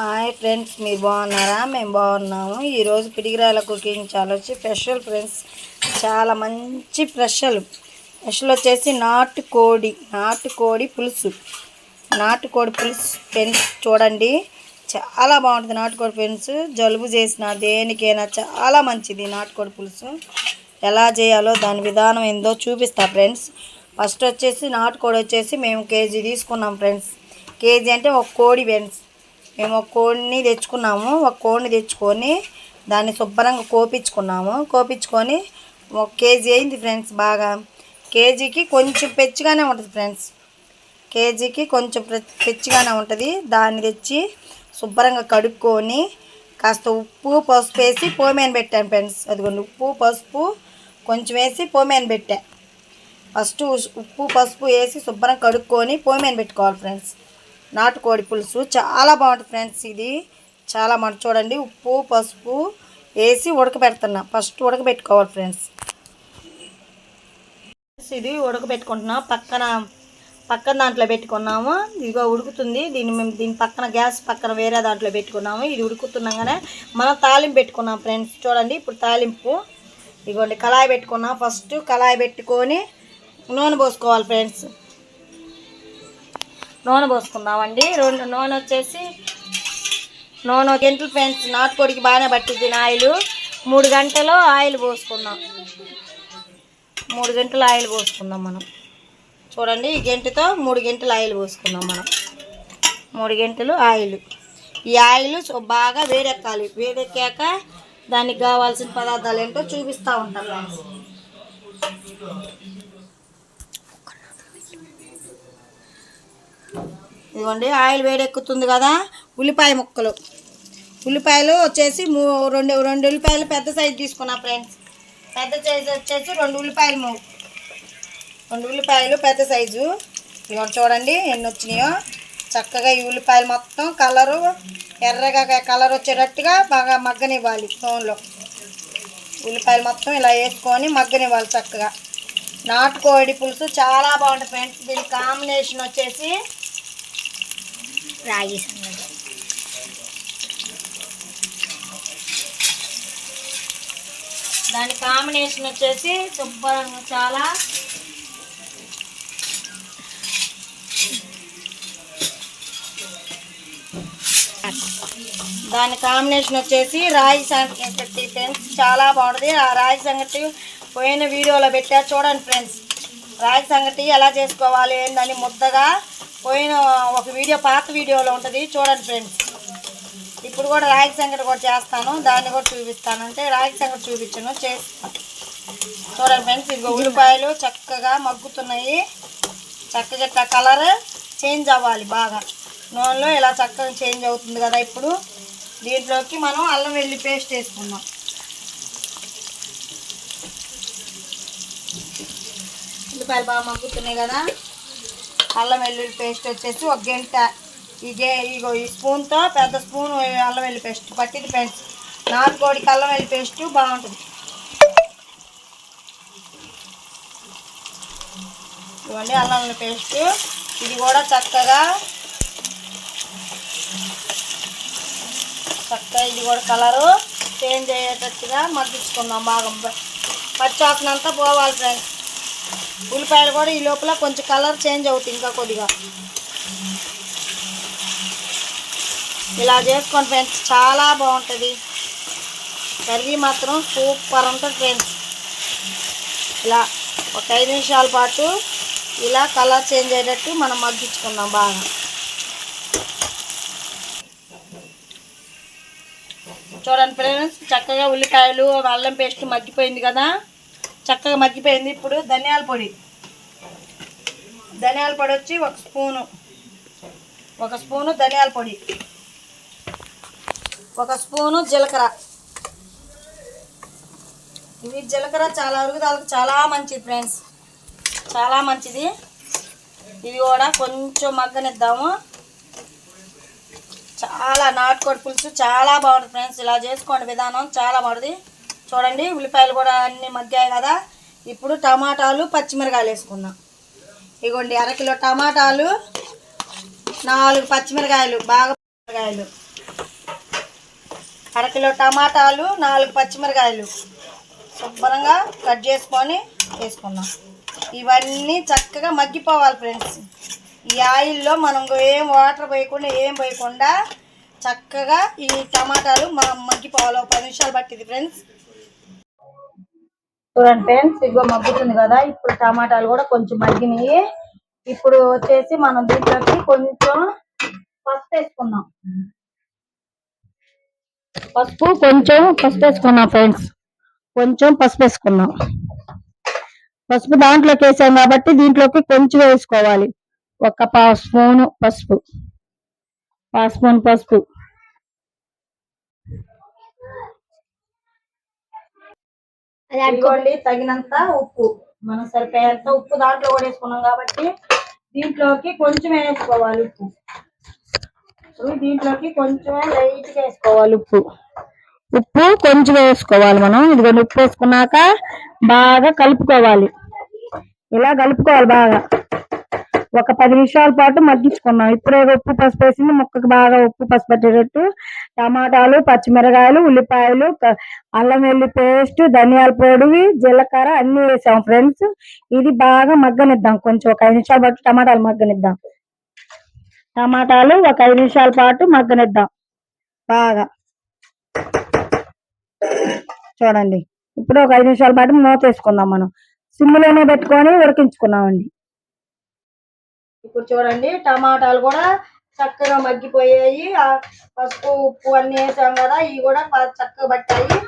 Hi friends మీరు బాగున్నారా? మేము బాగున్నాము. ఈరోజు పిడిగిరాల కుకింగ్ చాలా వచ్చి స్పెషల్ ఫ్రెండ్స్. చాలా మంచి స్పెషల్. స్పెషల్ వచ్చేసి నాటు కోడి నాటు కోడి పులుసు. నాటుకోడి పులుసు ఫ్రెండ్స్ చూడండి. చాలా బాగుంటుంది నాటుకోడి పులుసు జలుబు చేసిన దేనికైనా చాలా మంచిది నాటుకోడి పులుసు. ఎలా చేయాలో దాని విధానం ఏందో చూపిస్తా ఫ్రెండ్స్. ఫస్ట్ వచ్చేసి నాటుకోడి వచ్చేసి మేము కేజీ తీసుకున్నాం ఫ్రెండ్స్. కేజీ అంటే ఒక కోడి ఫ్రెండ్స్. మేము ఒక కోడిని తెచ్చుకున్నాము. ఒక కోడిని తెచ్చుకొని దాన్ని శుభ్రంగా కోపించుకున్నాము. కోపించుకొని ఒక కేజీ అయింది ఫ్రెండ్స్ బాగా. కేజీకి కొంచెం పెచ్చిగానే ఉంటుంది ఫ్రెండ్స్. కేజీకి కొంచెం పెచ్చిగానే ఉంటుంది. దాన్ని తెచ్చి శుభ్రంగా కడుక్కొని కాస్త ఉప్పు పసుపు వేసి పోమేన పెట్టాను ఫ్రెండ్స్. అదిగోండి ఉప్పు పసుపు కొంచెం వేసి పోమేన పెట్టా. ఫస్ట్ ఉప్పు పసుపు వేసి శుభ్రంగా కడుక్కొని పోమేన పెట్టుకోవాలి ఫ్రెండ్స్. నాటుకోడి పులుసు. చాలా బాగుంటుంది ఫ్రెండ్స్ ఇది. చాలా మంట చూడండి. ఉప్పు పసుపు వేసి ఉడకబెడుతున్నా. ఫస్ట్ ఉడకబెట్టుకోవాలి ఫ్రెండ్స్. ఇది ఉడకబెట్టుకుంటున్నాం. పక్కన పక్కన దాంట్లో పెట్టుకున్నాము. ఇదిగో ఉడుకుతుంది. దీన్ని మేము దీని పక్కన గ్యాస్ పక్కన వేరే దాంట్లో పెట్టుకున్నాము. ఇది ఉడుకుతున్నాగానే మనం తాలింపు పెట్టుకున్నాం ఫ్రెండ్స్. చూడండి. ఇప్పుడు తాలింపు. ఇదిగోండి. కళాయి పెట్టుకున్నాం. ఫస్ట్ కళాయి పెట్టుకొని నూనె పోసుకోవాలి ఫ్రెండ్స్. నూనె పోసుకుందామండి. రెండు నూనె వచ్చేసి నూనె గంటలు ఫ్రెండ్స్ నాటుకోడికి బాగానే పట్టింది ఆయిల్ మూడు గంటలు ఆయిల్ పోసుకుందాం. మూడు గంటలు ఆయిల్ పోసుకుందాం మనం. చూడండి ఈ గంటతో మూడు గంటలు ఆయిల్ పోసుకుందాం మనం. మూడు గంటలు ఆయిల్. ఈ ఆయిల్ బాగా వేడెక్కాలి. వేడెక్కాక దానికి కావాల్సిన పదార్థాలు ఏంటో చూపిస్తూ ఉంటాం ఇవ్వండి ఇదిగోండి ఆయిల్ వేడెక్కుతుంది కదా ఉల్లిపాయ ముక్కలు. ఉల్లిపాయలు వచ్చేసి మూ రెండు రెండు ఉల్లిపాయలు పెద్ద సైజు తీసుకున్నా ఫ్రెండ్స్. పెద్ద సైజు వచ్చేసి రెండు ఉల్లిపాయలు మూ రెండు ఉల్లిపాయలు పెద్ద సైజు. ఇవన్నీ చూడండి ఎన్ని వచ్చినాయో. చక్కగా ఈ ఉల్లిపాయలు మొత్తం కలరు ఎర్రగా కలర్ వచ్చేటట్టుగా బాగా మగ్గనివ్వాలి ఫోన్లో. ఉల్లిపాయలు మొత్తం ఇలా వేసుకొని మగ్గనివ్వాలి చక్కగా. నాటుకోడి పులుసు చాలా బాగుంటుంది ఫ్రెండ్స్. దీని కాంబినేషన్ వచ్చేసి రాగి సంగటి దాని కాంబినేషన్ వచ్చేసి శుభ్రంగా చాలా దాని కాంబినేషన్ వచ్చేసి రాగి సంగటి ఫ్రెండ్స్ చాలా బాగుంటుంది. ఆ రాగి సంగటి పోయిన వీడియోలో పెట్టా చూడండి ఫ్రెండ్స్. రాగి సంగటి ఎలా చేసుకోవాలి ఏందని ముద్దగా పోయిన ఒక వీడియో పాత వీడియోలో ఉంటుంది. చూడండి ఫ్రెండ్స్. ఇప్పుడు కూడా రాగి సంగటి కూడా చేస్తాను. దాన్ని కూడా చూపిస్తాను. అంటే రాగి సంగటి చూపించను చేస్తాను. చూడండి ఫ్రెండ్స్ ఇదిగో ఉల్లిపాయలు చక్కగా మగ్గుతున్నాయి. చక్కగా ఇట్లా కలర్ చేంజ్ అవ్వాలి బాగా. నూనెలో ఇలా చక్కగా చేంజ్ అవుతుంది కదా ఇప్పుడు. దీంట్లోకి మనం అల్లం వెల్లి పేస్ట్ వేసుకుందాం. ఉల్లిపాయలు బాగా మగ్గుతున్నాయి కదా. అల్లం వెల్లుల్లి పేస్ట్ వచ్చేసి ఒక గంట ఇదే ఇగో ఈ స్పూన్తో పెద్ద స్పూన్ అల్లం వెల్లి పేస్ట్ పట్టింది ఫ్రెండ్స్ నాటుకోడికి అల్లం వెల్లి పేస్ట్ బాగుంటుంది. ఇవ్వండి అల్లం వెల్లి పేస్ట్. ఇది కూడా చక్కగా చక్కగా ఇది కూడా కలరు చేంజ్ అయ్యేటట్టుగా మగ్గించుకుందాం బాగా. పచ్చాసన పోవాలి ఫ్రెండ్స్. ఉల్లిపాయలు కూడా ఈ లోపల కొంచెం కలర్ చేంజ్ అవుతుంది ఇంకా కొద్దిగా. ఇలా చేసుకోండి ఫ్రెండ్స్ చాలా బాగుంటుంది. కర్రీ మాత్రం సూపర్ ఉంటుంది ఫ్రెండ్స్. ఇలా ఒక ఐదు నిమిషాల పాటు ఇలా కలర్ చేంజ్ అయ్యేటట్టు మనం మగ్గించుకుందాం బాగా. చూడండి ఫ్రెండ్స్ చక్కగా ఉల్లిపాయలు అల్లం పేస్ట్ మగ్గిపోయింది కదా. చక్కగా మగ్గిపోయింది. ఇప్పుడు ధనియాల పొడి. ధనియాల పొడి వచ్చి ఒక స్పూను. ఒక స్పూను ధనియాల పొడి. ఒక స్పూను జీలకర్ర. ఇది జీలకర్ర చాలా అరుగుదలకు చాలా మంచిది ఫ్రెండ్స్. చాలా మంచిది. ఇది కూడా కొంచెం మగ్గనిద్దాము. చాలా నాటుకోడి పులుసు చాలా బాగుంటుంది ఫ్రెండ్స్. ఇలా చేసుకోండి విధానం చాలా బాగుంటుంది. చూడండి ఉల్లిపాయలు కూడా అన్నీ మగ్గాయి కదా. ఇప్పుడు టమాటాలు పచ్చిమిరకాయలు వేసుకుందాం. ఇగోండి అరకిలో టమాటాలు నాలుగు పచ్చిమిరకాయలు బాగా పచ్చిమిరకాయలు. అరకిలో టమాటాలు నాలుగు పచ్చిమిరకాయలు. శుభ్రంగా కట్ చేసుకొని వేసుకుందాం. ఇవన్నీ చక్కగా మగ్గిపోవాలి ఫ్రెండ్స్. ఈ ఆయిల్లో మనం ఏం వాటర్ పోయకుండా ఏం పోయకుండా చక్కగా ఈ టమాటాలు మనం మగ్గిపోవాలి. ఒక పది నిమిషాలు పట్టింది ఫ్రెండ్స్. చూడండి ఫ్రెండ్స్ ఇగో మగ్గుతుంది కదా. ఇప్పుడు టమాటాలు కూడా కొంచెం మగ్గినాయి. ఇప్పుడు వచ్చేసి మనం దీంట్లోకి కొంచెం పసుపు వేసుకుందాం. పసుపు కొంచెం పసుపు వేసుకున్నాం ఫ్రెండ్స్. కొంచెం పసుపు వేసుకున్నాం. పసుపు దాంట్లోకి వేసాం కాబట్టి దీంట్లోకి కొంచెం వేసుకోవాలి. ఒక పావు స్పూను పసుపు. పావు స్పూన్ పసుపు. ఇదిగోండి తగినంత ఉప్పు. మనం సరిపోయేంత ఉప్పు దాంట్లో కూడా వేసుకున్నాం కాబట్టి దీంట్లోకి కొంచెం వేసుకోవాలి ఉప్పు. దీంట్లోకి కొంచెమే లైట్ వేసుకోవాలి ఉప్పు. ఉప్పు కొంచెం వేసుకోవాలి మనం. ఇదిగోండి ఉప్పు వేసుకున్నాక బాగా కలుపుకోవాలి. ఇలా కలుపుకోవాలి బాగా. ఒక పది నిమిషాల పాటు మగ్గించుకున్నాం. ఇప్పుడే ఉప్పు పసుపు వేసింది ముక్కకు బాగా ఉప్పు పసుపు పెట్టేటట్టు టమాటాలు పచ్చిమిరకాయలు ఉల్లిపాయలు అల్లం వెల్లి పేస్ట్ ధనియాల పొడివి జీలకర్ర అన్ని వేసాం ఫ్రెండ్స్. ఇది బాగా మగ్గనిద్దాం. కొంచెం ఒక ఐదు నిమిషాల పాటు టమాటాలు మగ్గనిద్దాం. టమాటాలు ఒక ఐదు నిమిషాల పాటు మగ్గనిద్దాం. బాగా. చూడండి. ఇప్పుడు ఒక ఐదు నిమిషాల పాటు మూత వేసుకుందాం మనం. సిమ్లోనే పెట్టుకొని ఉడికించుకున్నామండి. ఇప్పుడు చూడండి టమాటాలు కూడా చక్కగా మగ్గిపోయాయి. ఆ పసుపు ఉప్పు అన్ని వేసాం కదా ఇవి కూడా చక్కగా పట్టాయి.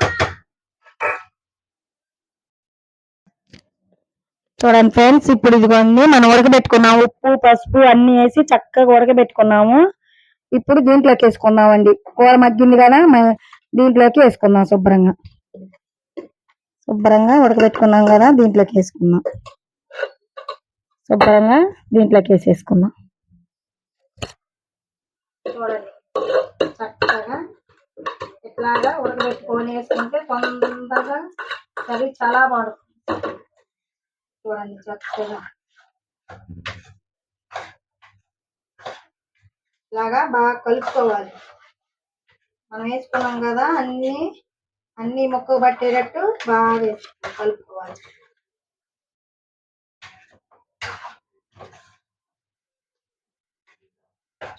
చూడండి ఫ్రెండ్స్ ఇప్పుడు ఇదిగోండి మనం ఉడకబెట్టుకున్నాం ఉప్పు పసుపు అన్ని వేసి చక్కగా ఉడకబెట్టుకున్నాము. ఇప్పుడు దీంట్లోకి వేసుకుందామండి. కూర మగ్గింది కదా దీంట్లోకి వేసుకుందాం శుభ్రంగా. శుభ్రంగా ఉడకబెట్టుకున్నాం కదా దీంట్లోకి వేసుకుందాం. శుభ్రంగా దీంట్లోకి వేసేసుకుందాం. చూడండి చక్కగా ఇట్లాగా ఉడకబెట్టుకొని వేసుకుంటే తొందరగా కర్రీ చాలా బాగుంటుంది. చూడండి చక్కగా. ఇలాగా బాగా కలుపుకోవాలి. మనం వేసుకున్నాం కదా అన్ని అన్ని మొక్క పట్టేటట్టు బాగా వేసుకోవాలి కలుపుకోవాలి.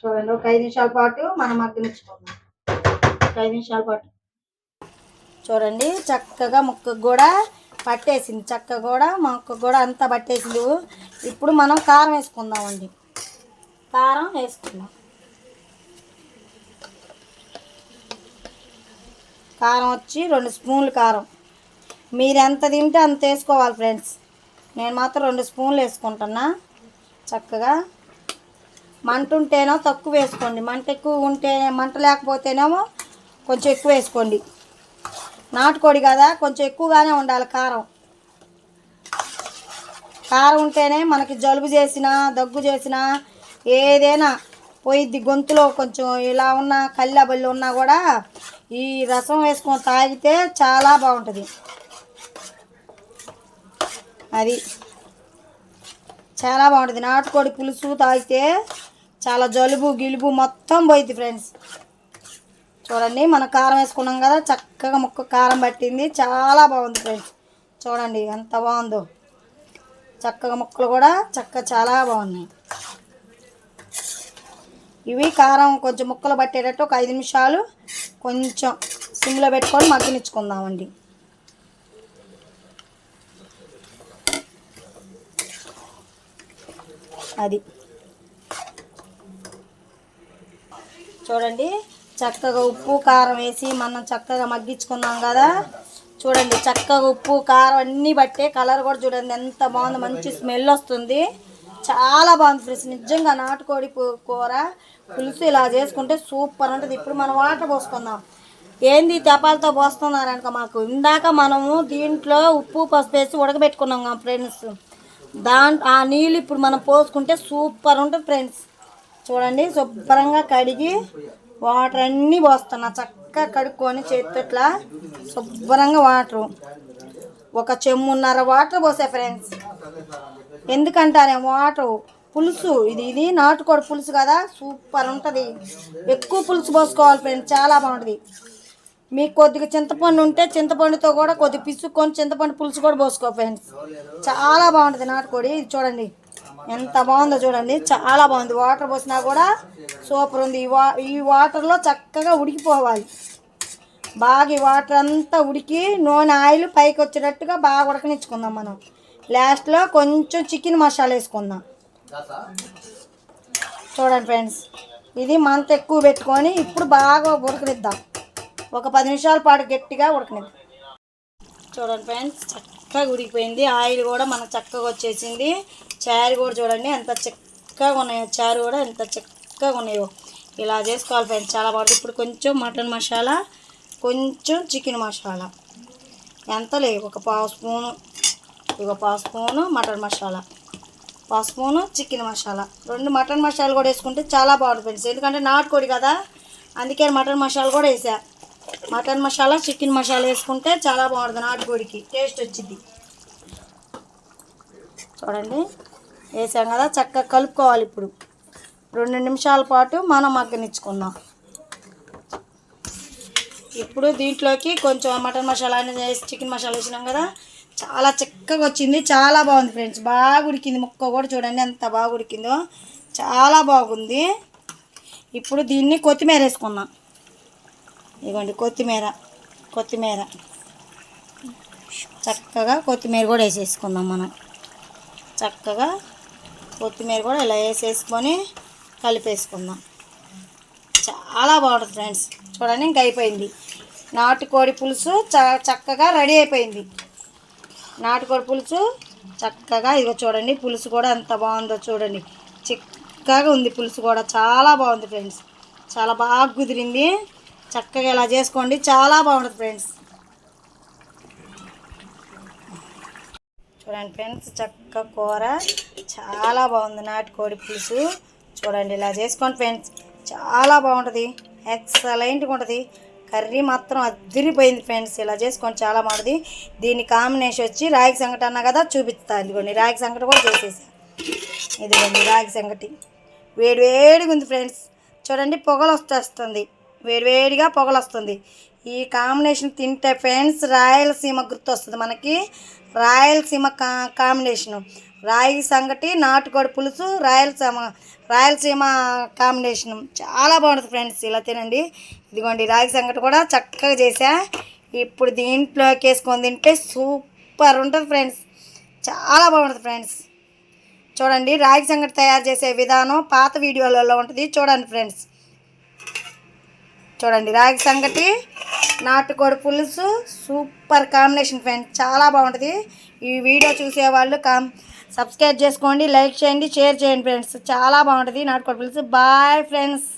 చూడండి ఒక ఐదు నిమిషాల పాటు మనం మగ్గనిచ్చుకుందాం ఒక ఐదు నిమిషాల పాటు. చూడండి చక్కగా ముక్కకు కూడా పట్టేసింది చక్క కూడా మొక్క కూడా అంతా పట్టేసింది. ఇప్పుడు మనం కారం వేసుకుందామండి. కారం వేసుకుందాం. కారం వచ్చి రెండు స్పూన్లు కారం. మీరు ఎంత తింటే అంత వేసుకోవాలి ఫ్రెండ్స్. నేను మాత్రం రెండు స్పూన్లు వేసుకుంటున్నా. చక్కగా మంట ఉంటేనో తక్కువ వేసుకోండి. మంట ఎక్కువ ఉంటే మంట లేకపోతేనేమో కొంచెం ఎక్కువ వేసుకోండి. నాటుకోడి కదా కొంచెం ఎక్కువగానే ఉండాలి కారం. కారం ఉంటేనే మనకి జలుబు చేసినా దగ్గు చేసినా ఏదైనా పోయిద్ది గొంతులో కొంచెం ఇలా ఉన్న కళ్ళబల్లి ఉన్నా కూడా ఈ రసం వేసుకొని తాగితే చాలా బాగుంటుంది. అది. చాలా బాగుంటుంది. నాటుకోడి పులుసు తాగితే చాలా జలుబు గిలుబు మొత్తం పోయింది ఫ్రెండ్స్ చూడండి మనం కారం వేసుకున్నాం కదా చక్కగా ముక్క కారం పట్టింది. చాలా బాగుంది ఫ్రెండ్స్ చూడండి ఎంత బాగుందో. చక్కగా ముక్కలు కూడా చక్కగా చాలా బాగున్నాయి. ఇవి కారం కొంచెం ముక్కలు పట్టేటట్టు ఒక ఐదు నిమిషాలు కొంచెం సిమ్లో పెట్టుకొని మగ్గనిచ్చుకుందామండి అది. చూడండి. చక్కగా ఉప్పు కారం వేసి మనం చక్కగా మగ్గించుకున్నాం కదా. చూడండి చక్కగా ఉప్పు కారం అన్నీ బట్టే కలర్ కూడా చూడండి. ఎంత బాగుంది మంచి స్మెల్ వస్తుంది. చాలా బాగుంది ఫ్రెండ్స్. నిజంగా నాటుకోడి కూర పులుసు ఇలా చేసుకుంటే సూపర్ ఉంటుంది. ఇప్పుడు మనం వాటర్ పోసుకుందాం. ఏంది తెపాలతో పోస్తున్నారనుక మాకు. ఇందాక మనము దీంట్లో ఉప్పు పసుపు వేసి ఉడకబెట్టుకున్నాం ఫ్రెండ్స్. దాంట్ ఆ నీళ్ళు ఇప్పుడు మనం పోసుకుంటే సూపర్ ఉంటుంది ఫ్రెండ్స్. చూడండి శుభ్రంగా కడిగి వాటర్ అన్నీ పోస్తున్నా. చక్కగా కడుక్కొని చేతిట్లా శుభ్రంగా వాటర్. ఒక చెమ్మున్నర వాటర్ పోసా ఫ్రెండ్స్. ఎందుకంటారే వాటర్ పులుసు. ఇది ఇది నాటుకోడి పులుసు కదా సూపర్ ఉంటుంది. ఎక్కువ పులుసు పోసుకోవాలి ఫ్రెండ్స్ చాలా బాగుంటుంది. మీకు కొద్దిగా చింతపండు ఉంటే చింతపండుతో కూడా కొద్దిగా పిసుక్కొని చింతపండు పులుసు కూడా పోసుకో ఫ్రెండ్స్. చాలా బాగుంటుంది నాటుకోడి. ఇది చూడండి. ఎంత బాగుందో చూడండి. చాలా బాగుంది. వాటర్ పోసినా కూడా సూపర్ ఉంది. ఈ వా ఈ వాటర్లో చక్కగా ఉడికిపోవాలి. బాగా ఈ వాటర్ అంతా ఉడికి నూనె ఆయిల్ పైకి వచ్చేటట్టుగా బాగా ఉడకనిచ్చుకుందాం మనం. లాస్ట్లో కొంచెం చికెన్ మసాలా వేసుకుందాం. చూడండి ఫ్రెండ్స్. ఇది మంత ఎక్కువ పెట్టుకొని ఇప్పుడు బాగా ఉడకనిద్దాం. ఒక పది నిమిషాల పాటు గట్టిగా ఉడకనిద్దాం. చూడండి ఫ్రెండ్స్ చక్కగా ఉడికిపోయింది. ఆయిల్ కూడా మనకు చక్కగా వచ్చేసింది. చారు కూడా చూడండి ఎంత చక్కగా ఉన్నాయో చారు కూడా ఎంత చక్కగా ఉన్నాయో. ఇలా చేసుకోవాలి ఫ్రెండ్స్ చాలా బాగుంటుంది ఇప్పుడు కొంచెం మటన్ మసాలా కొంచెం చికెన్ మసాలా. ఎంత లేవు ఒక పావు స్పూను ఒక పావు స్పూను మటన్ మసాలా. పావు స్పూను చికెన్ మసాలా. రెండు మటన్ మసాలా కూడా వేసుకుంటే చాలా బాగుంటుంది ఫ్రెండ్స్. ఎందుకంటే నాటుకోడి కదా అందుకే మటన్ మసాలా కూడా వేసా. మటన్ మసాలా చికెన్ మసాలా వేసుకుంటే చాలా బాగుంటుంది నాటుకోడికి. టేస్ట్ వచ్చింది. చూడండి. వేసాం కదా చక్కగా కలుపుకోవాలి ఇప్పుడు. రెండు నిమిషాల పాటు మనం మగ్గనిచ్చుకుందాం. ఇప్పుడు దీంట్లోకి కొంచెం మటన్ మసాలా అనేది వేసి చికెన్ మసాలా వేసినాం కదా చాలా చక్కగా వచ్చింది చాలా బాగుంది ఫ్రెండ్స్. బాగా ఉడికింది ముక్క కూడా చూడండి ఎంత బాగా ఉడికిందో. చాలా బాగుంది. ఇప్పుడు దీన్ని కొత్తిమీర వేసుకున్నాం ఇదిగోండి కొత్తిమీర కొత్తిమీర. చక్కగా కొత్తిమీర కూడా వేసేసుకుందాం మనం. చక్కగా కొత్తిమీర కూడా ఇలా వేసేసుకొని కలిపేసుకుందాం. చాలా బాగుంటుంది ఫ్రెండ్స్. చూడండి ఇంక అయిపోయింది. నాటుకోడి పులుసు చ చక్కగా రెడీ అయిపోయింది. నాటుకోడి పులుసు చక్కగా ఇదిగో చూడండి పులుసు కూడా ఎంత బాగుందో చూడండి. చిక్కగా ఉంది పులుసు కూడా. చాలా బాగుంది ఫ్రెండ్స్. చాలా బాగా కుదిరింది. చక్కగా ఇలా చేసుకోండి. చాలా బాగుంటుంది ఫ్రెండ్స్. చూడండి ఫ్రెండ్స్ చక్క కూర. చాలా బాగుంది నాటుకోడి పులుసు. చూడండి ఇలా చేసుకోండి ఫ్రెండ్స్. చాలా బాగుంటుంది. ఎక్సలెంట్గా ఉంటుంది. కర్రీ మాత్రం అదిరిపోయింది ఫ్రెండ్స్. ఇలా చేసుకోండి చాలా బాగుంటుంది. దీని కాంబినేషన్ వచ్చి రాగి సంగటి అన్నా కదా చూపిస్తాను ఇదిగోండి రాగి సంగటి కూడా చేసేసాను ఇదిగోండి రాగి సంగటి. వేడి వేడిగా ఉంది ఫ్రెండ్స్. చూడండి పొగలు వచ్చేస్తుంది వేడివేడిగా పొగలు వస్తుంది. ఈ కాంబినేషన్ తింటే ఫ్రెండ్స్ రాయలసీమ గుర్తొస్తుంది మనకి. రాయలసీమ కా కాంబినేషను. రాగి సంగటి నాటుకోడి పులుసు రాయలసీమ రాయలసీమ కాంబినేషను. చాలా బాగుంటుంది ఫ్రెండ్స్ ఇలా తినండి. ఇదిగోండి రాగి సంగటి కూడా చక్కగా చేసా ఇప్పుడు దీంట్లోకి వేసుకొని తింటే సూపర్ ఉంటుంది ఫ్రెండ్స్. చాలా బాగుంటుంది ఫ్రెండ్స్. చూడండి రాగి సంగటి తయారు చేసే విధానం పాత వీడియోలలో ఉంటుంది. చూడండి ఫ్రెండ్స్. చూడండి రాగి సంగటి నాటుకోడి పులుసు సూపర్ కాంబినేషన్ ఫ్రెండ్స్ చాలా బాగుంటుంది. ఈ వీడియో చూసేవాళ్ళు కామ్ సబ్స్క్రైబ్ చేసుకోండి లైక్ చేయండి షేర్ చేయండి ఫ్రెండ్స్ చాలా బాగుంటుంది నాటుకోడి పులుసు. Bye friends.